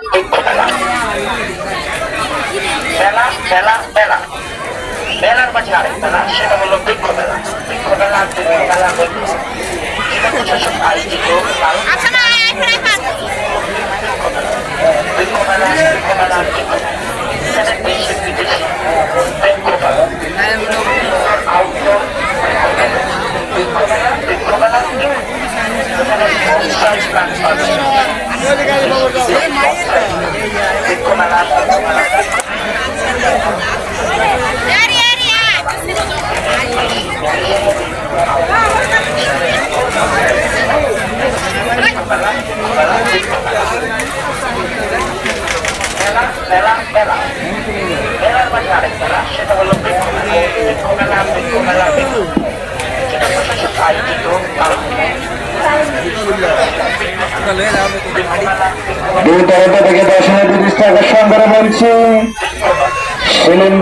মেলা মেলা মেলা মেলা মাঝে আরেক মেলা সেটা হলো বৃক্ষ মেলা বৃক্ষ বৃক্ষ মেলা বলতে সেটা প্রশাসন আয়োজিত বৃক্ষ মেলা বৃক্ষ মেলা বৃক্ষ এখানে দেশে বিদেশে বৃক্ষ আউটডোর বৃক্ষ মেলা বৃক্ষ মেলা Lelang, lelang, lelang. বৃক্ষ তরফ থেকে দর্শনের প্রতিষ্ঠা আকর্ষণ করা সেলিম